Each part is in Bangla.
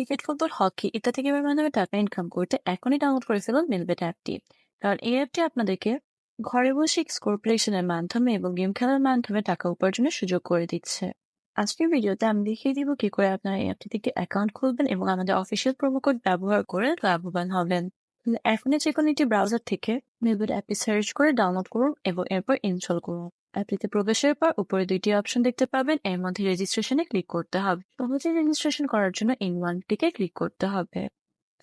ক্রিকেট, ফুটবল, হকি ইত্যাদি গেমের মাধ্যমে টাকা ইনকাম করতে এখনই ডাউনলোড করে ফেলুন মেলবেট অ্যাপটি কারণ এই অ্যাপটি আপনাদেরকে ঘরে বসে স্কোর মাধ্যমে এবং গেম খেলার মাধ্যমে টাকা উপার্জনের সুযোগ করে দিচ্ছে। আজকের ভিডিওতে আমি দেখিয়ে দিব কি করে আপনারা এই অ্যাপটি থেকে অ্যাকাউন্ট খুলবেন এবং আমাদের অফিসিয়াল কোড ব্যবহার করে লাভবান হবেন। এখনই যে কোনো একটি ব্রাউজার থেকে মেলবেট অ্যাপটি সার্চ করে ডাউনলোড করুন এবং এরপর ইনস্টল করুন। অ্যাপটিতে প্রবেশের পর উপরে দুইটি অপশন দেখতে পাবেন। এর মধ্যে রেজিস্ট্রেশনে ক্লিক করতে হবে। সহজে রেজিস্ট্রেশন করার জন্য ইন ওয়ানটিকে ক্লিক করতে হবে।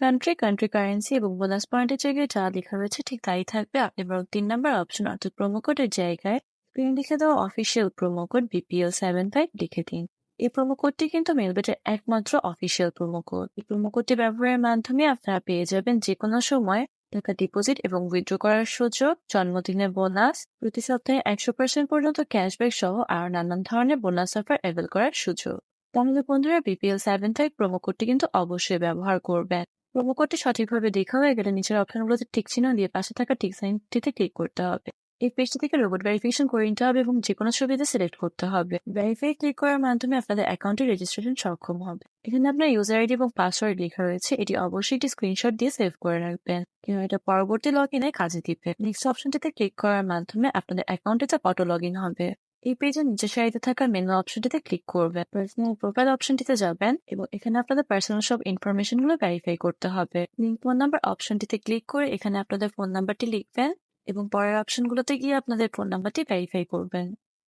কান্ট্রি কান্ট্রি কারেন্সি এবং বোনাস পয়েন্টের জায়গায় যা লেখা রয়েছে ঠিক তাই থাকবে। আপনি বরং তিন নম্বর অপশন অর্থাৎ কোডের জায়গায় স্ক্রিন লিখে দেওয়া official promo code BPL seven five লিখে দিন। এই প্রোমো কোডটি কিন্তু মেলবেটের একমাত্র অফিসিয়াল প্রোমো কোড এই প্রোমো কোডটি ব্যবহারের মাধ্যমে আপনারা পেয়ে যাবেন যে কোনো সময় টাকা ডিপোজিট এবং উইথড্র করার সুযোগ জন্মদিনের বোনাস প্রতি সপ্তাহে একশো পার্সেন্ট পর্যন্ত ক্যাশব্যাক সহ আর নানান ধরনের বোনাস অফার অ্যাভেল করার সুযোগ। তাহলে বন্ধুরা বিপিএল সেভেন ফাইভ প্রোমো কোডটি কিন্তু অবশ্যই ব্যবহার করবেন। প্রোমো কোডটি সঠিকভাবে দেখা হয়ে গেলে নিচের অপশনগুলোতে ঠিক চিহ্ন দিয়ে পাশে থাকা ঠিক সাইনটিতে ক্লিক করতে হবে। এই পেজটি থেকে রোবট ভেরিফিকেশন করে নিতে হবে এবং যে কোনো সুবিধা সিলেক্ট করতে হবে। ভেরিফাই ক্লিক করার মাধ্যমে আপনাদের অ্যাকাউন্টে রেজিস্ট্রেশন সক্ষম হবে। এখানে আপনার ইউজার আইডি এবং পাসওয়ার্ড লেখা রয়েছে। এটি অবশ্যই একটি স্ক্রিনশট দিয়ে সেভ করে রাখবেন। কিংবা এটা পরবর্তী লগ ইনে কাজে দিবে। নেক্সট অপশনটিতে ক্লিক করার মাধ্যমে আপনাদের অ্যাকাউন্টে অটো লগ ইন হবে। এই পেজের নিচের সারিতে থাকা মেনু অপশনটিতে ক্লিক করবেন। পার্সোনাল প্রোফাইল অপশনটিতে যাবেন এবং এখানে আপনাদের পার্সোনাল সব ইনফরমেশনগুলো ভেরিফাই করতে হবে। লিঙ্ক ফোন নাম্বার অপশনটিতে ক্লিক করে এখানে আপনাদের ফোন নাম্বারটি লিখবেন। এবং পরের অপশনগুলোতে গিয়ে আপনাদের ফোন নাম্বারটি ভেরিফাই করবেন।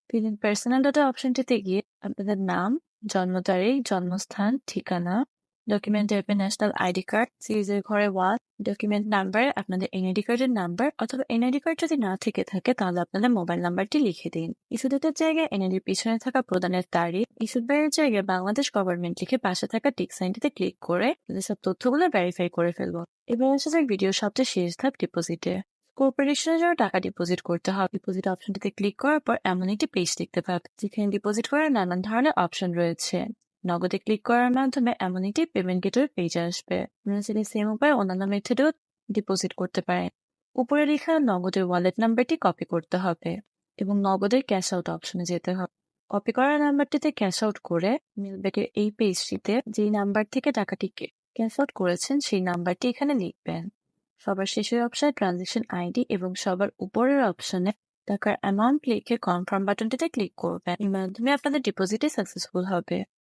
ফিলিং পার্সোনাল ডাটা অপশনটিতে গিয়ে আপনাদের নাম, জন্ম তারিখ, জন্মস্থান, ঠিকানা ডকুমেন্ট টাইপের ন্যাশনাল আইডি কার্ড সিরিজের ঘরে ওয়াল ডকুমেন্ট নাম্বার আপনাদের এনআইডি কার্ডের নাম্বার অথবা এনআইডি কার্ড যদি না থেকে থাকে তাহলে আপনাদের মোবাইল নাম্বারটি লিখে দিন। ইস্যু ডেটের জায়গায় এনআইডির পিছনে থাকা প্রদানের তারিখ ইস্যুর বাইরের জায়গায় বাংলাদেশ গভর্নমেন্ট লিখে পাশে থাকা টিক সাইনটিতে ক্লিক করে সব তথ্যগুলো ভেরিফাই করে ফেলব। এবার আসা যাক ভিডিও সবচেয়ে শেষ ধাপ ডিপোজিটে কর্পোরেশনের জন্য টাকা ডিপোজিট করতে হবে। ডিপোজিট অপশনটিতে ক্লিক করার পর এমন একটি পেজ দেখতে পাবে, যেখানে ডিপোজিট করার নানান ধরনের অপশন রয়েছে। নগদে ক্লিক করার মাধ্যমে এমন একটি পেমেন্ট গেটের পেজ আসবে। আপনারা সেম উপায়ে অন্যান্য মেথডেও ডিপোজিট করতে পারেন। উপরে লেখা নগদের ওয়ালেট নাম্বারটি কপি করতে হবে এবং নগদের ক্যাশ আউট অপশনে যেতে হবে। কপি করা নাম্বারটিতে ক্যাশ আউট করে মিলবেকের এই পেজটিতে যেই নাম্বার থেকে টাকাটিকে ক্যাশ আউট করেছেন, সেই নাম্বারটি এখানে লিখবেন। সবার শেষের অপশনে ট্রানজেকশন আইডি এবং সবার উপরের অপশনে টাকার অ্যামাউন্ট লিখে কনফার্ম বাটনটিতে ক্লিক করবেন। এর মাধ্যমে আপনাদের ডিপোজিটে সাকসেসফুল হবে।